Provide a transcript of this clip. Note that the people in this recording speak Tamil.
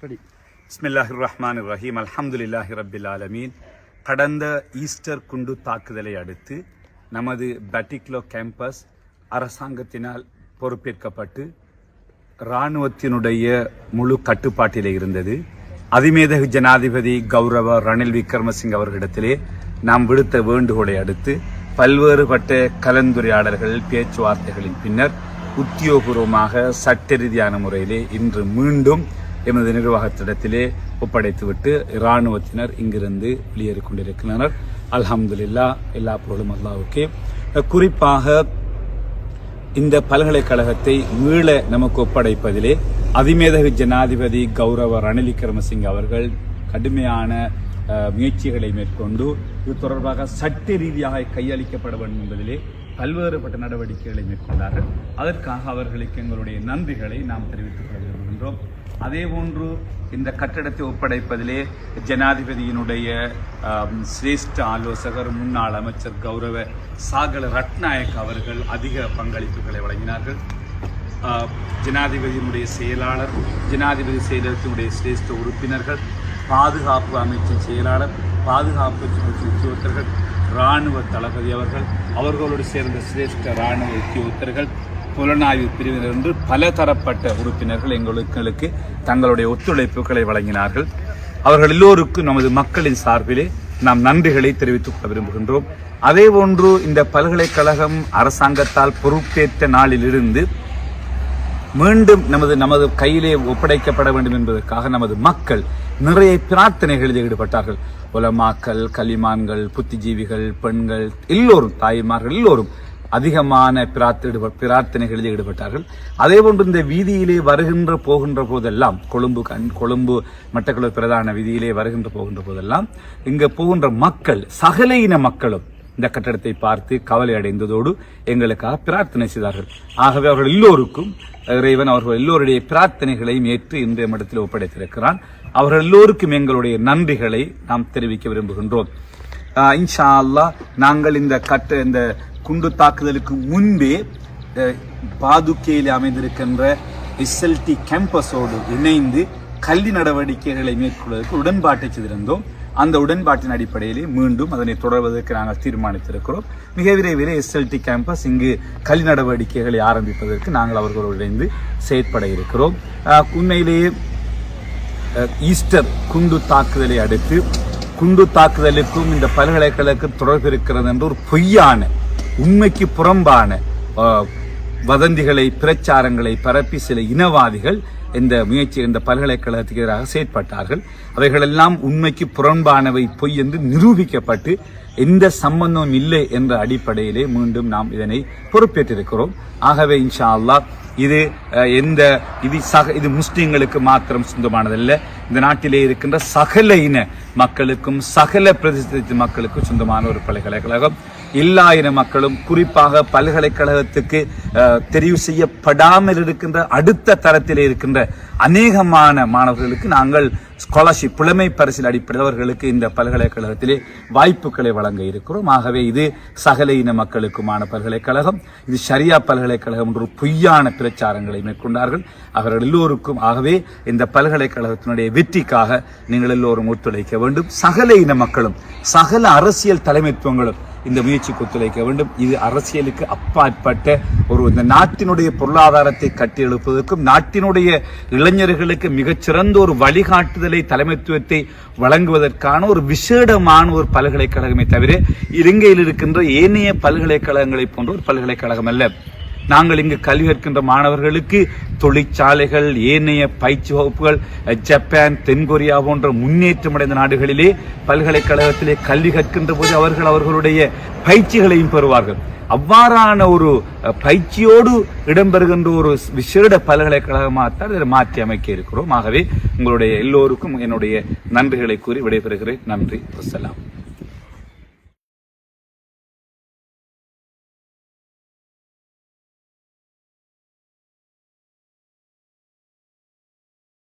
படி இஸ்மில்லாஹி ரஹ்மான் ரஹீம் அல்ஹம்துலில்லாஹி ரபில் ஆலமீன் கடந்த ஈஸ்டர் குண்டு தாக்குதலை அடுத்து நமது பட்டிக்லோ கேம்பஸ் அரசாங்கத்தினால் பொறுப்பேற்கப்பட்டு இராணுவத்தினுடைய முழு கட்டுப்பாட்டிலே இருந்தது. அதிமேதகு ஜனாதிபதி கௌரவ ரணில் விக்ரமசிங் அவர்களிடத்திலே நாம் விடுத்த வேண்டுகோளை அடுத்து பல்வேறுபட்ட கலந்துரையாடல்கள் பேச்சுவார்த்தைகளின் பின்னர் உத்தியோகபூர்வமாக சட்ட ரீதியான முறையிலே இன்று மீண்டும் எமது நிர்வாகத்திடத்திலே ஒப்படைத்துவிட்டு இராணுவத்தினர் இங்கிருந்து வெளியேறிக் கொண்டிருக்கின்றனர் அல்ஹம்துல்லா எல்லா பொருளும் அல்லாவுக்கு குறிப்பாக இந்த பல்கலைக்கழகத்தை மீள நமக்கு ஒப்படைப்பதிலே அதிமேதகு ஜனாதிபதி கௌரவ ரணில் விக்ரமசிங் அவர்கள் கடுமையான முயற்சிகளை மேற்கொண்டு இது தொடர்பாக சட்ட ரீதியாக கையளிக்கப்பட வேண்டும் என்பதிலே பல்வேறுபட்ட நடவடிக்கைகளை மேற்கொண்டார்கள். அதற்காக அவர்களுக்கு எங்களுடைய நன்றிகளை நாம் தெரிவித்துக் கொள்ள விரும்புகின்றோம். அதே போன்று இந்த கட்டடத்தை ஒப்படைப்பதிலே ஜனாதிபதியினுடைய சிரேஷ்ட ஆலோசகர் முன்னாள் அமைச்சர் கௌரவ சாகல ரட்நாயக் அவர்கள் அதிக பங்களிப்புகளை வழங்கினார்கள். ஜனாதிபதியினுடைய செயலாளர் ஜனாதிபதி செயலகத்தினுடைய சிரேஷ்ட உறுப்பினர்கள் பாதுகாப்பு அமைச்சின் செயலாளர் பாதுகாப்பு அமைச்சின் உத்தியோகத்தர்கள் இராணுவ தளபதி அவர்கள் அவர்களோடு சேர்ந்த சிரேஷ்ட இராணுவ உத்தியோகத்தர்கள் புலனாய்வு பிரிவினர் என்று பல தரப்பட்ட உறுப்பினர்கள் எங்களுக்கு தங்களுடைய ஒத்துழைப்புகளை வழங்கினார்கள். அவர்கள் எல்லோருக்கும் நமது மக்களின் சார்பிலே நாம் நன்றிகளை தெரிவித்துக் கொள்ள விரும்புகின்றோம். அதேபோன்று இந்த பல்கலைக்கழகம் அரசாங்கத்தால் பொறுப்பேற்ற நாளிலிருந்து மீண்டும் நமது நமது கையிலே ஒப்படைக்கப்பட வேண்டும் என்பதற்காக நமது மக்கள் நிறைய பிரார்த்தனைகளில் ஈடுபட்டார்கள். உலமாக்கள் கலிமான்கள் புத்திஜீவிகள் பெண்கள் எல்லோரும் தாய்மார்கள் எல்லோரும் அதிகமான பிரார்த்த- பிரார்த்தனைகளில் ஈடுபட்டார்கள். அதேபோன்று இந்த வீதியிலே வருகின்ற போகின்ற போதெல்லாம் கொழும்பு கண் கொழும்பு மட்டக்களப்பு பிரதான வீதியிலே வருகின்ற போகின்ற போதெல்லாம் இங்கே போகின்ற மக்கள் சகல இன மக்களும் இந்த கட்டடத்தை பார்த்து கவலை அடைந்ததோடு எங்களுக்காக பிரார்த்தனை செய்தார்கள். ஆகவே அவர்கள் எல்லோருக்கும் இறைவன் அவர்கள் எல்லோருடைய பிரார்த்தனைகளையும் ஏற்று இன்றைய மடத்தில் ஒப்படைத்திருக்கிறான். அவர்கள் எல்லோருக்கும் எங்களுடைய நன்றிகளை நாம் தெரிவிக்க விரும்புகின்றோம். இன்ஷா அல்லாஹ் நாங்கள் இந்த கட்ட இந்த குண்டு தாக்குதலுக்கு முன்பே அஹ், பாதுகையில் அமைந்திருக்கின்ற எஸ்எல்டி கேம்பஸோடு இணைந்து கல்வி நடவடிக்கைகளை மேற்கொள்வதற்கு உடன்பாட்டை செய்திருந்தோம். அந்த உடன்பாட்டின் அடிப்படையிலே மீண்டும் அதனை தொடர்வதற்கு நாங்கள் தீர்மானித்திருக்கிறோம். மிக விரைவில் எஸ்எல்டி கேம்பஸ் இங்கு கல்வி நடவடிக்கைகளை ஆரம்பிப்பதற்கு நாங்கள் அவர்களோடு இணைந்து செயற்பட இருக்கிறோம். உண்மையிலேயே ஈஸ்டர் குண்டு தாக்குதலை அடுத்து குண்டு தாக்குதலுக்கும் இந்த பல்கலைக்கழகம் தொடர்பு இருக்கிறது என்ற ஒரு பொய்யான உண்மைக்கு புறம்பான வதந்திகளை பிரச்சாரங்களை பரப்பி சில இனவாதிகள் இந்த முயற்சி இந்த பல்கலைக்கழகத்துக்கு எதிராக செயற்பட்டார்கள். அவைகளெல்லாம் உண்மைக்கு புறம்பானவை பொய் என்று நிரூபிக்கப்பட்டு எந்த சம்பந்தமும் இல்லை என்ற அடிப்படையிலே மீண்டும் நாம் இதனை பொறுப்பேற்றிருக்கிறோம். ஆகவே இன்ஷா அல்லாஹ் இது எந்த இது சக இது முஸ்லீம்களுக்கு மாத்திரம் சொந்தமானதல்ல. இந்த நாட்டிலே இருக்கின்ற சகல இன மக்களுக்கும் சகல பிரதேசத்து மக்களுக்கும் சொந்தமான ஒரு பல்கலைக்கழகம். எல்லா மக்களும் குறிப்பாக பல்கலைக்கழகத்துக்கு தெரிவு செய்யப்படாமல் இருக்கின்ற அடுத்த தரத்தில் இருக்கின்ற அநேகமான மாணவர்களுக்கு நாங்கள் ஸ்காலர்ஷிப் புலமை பரிசில் அடிப்படையவர்களுக்கு இந்த பல்கலைக்கழகத்திலே வாய்ப்புகளை வழங்க இருக்கிறோம். ஆகவே இது சகல இன மக்களுக்குமான பல்கலைக்கழகம். இது ஷரியா பல்கலைக்கழகம் என்ற பொய்யான பிரச்சாரங்களை மேற்கொண்டார்கள். அவர்கள் எல்லோருக்கும் ஆகவே இந்த பல்கலைக்கழகத்தினுடைய வெற்றிக்காக நீங்கள் எல்லோரும் ஒத்துழைக்க வேண்டும். சகல இன மக்களும் சகல அரசியல் தலைமைத்துவங்களும் இந்த முயற்சிக்கு ஒத்துழைக்க வேண்டும். இது அரசியலுக்கு அப்பாற்பட்ட ஒரு இந்த நாட்டினுடைய பொருளாதாரத்தை கட்டியெழுப்பதற்கும் நாட்டினுடைய இளைஞர்களுக்கு மிகச்சிறந்த ஒரு வழிகாட்டுதலை தலைமைத்துவத்தை வழங்குவதற்கான ஒரு விசேடமான ஒரு பல்கலைக்கழகமே தவிர இலங்கையில் இருக்கின்ற ஏனைய பல்கலைக்கழகங்களை போன்ற ஒரு பல்கலைக்கழகம் அல்ல. நாங்கள் இங்கு கல்வி கற்கின்ற மாணவர்களுக்கு தொழிற்சாலைகள் ஏனைய பயிற்சி வகுப்புகள் ஜப்பான் தென்கொரியா போன்ற முன்னேற்றமடைந்த நாடுகளிலே பல்கலைக்கழகத்திலே கல்வி கற்கின்ற போது அவர்கள் அவர்களுடைய பயிற்சிகளையும் பெறுவார்கள். அவ்வாறான ஒரு பயிற்சியோடு இடம்பெறுகின்ற ஒரு விசேட பல்கலைக்கழகமாகத்தான் இதை மாற்றி அமைக்க இருக்கிறோம். ஆகவே உங்களுடைய எல்லோருக்கும் என்னுடைய நன்றிகளை கூறி விடைபெறுகிறேன். நன்றி. வசலாம்.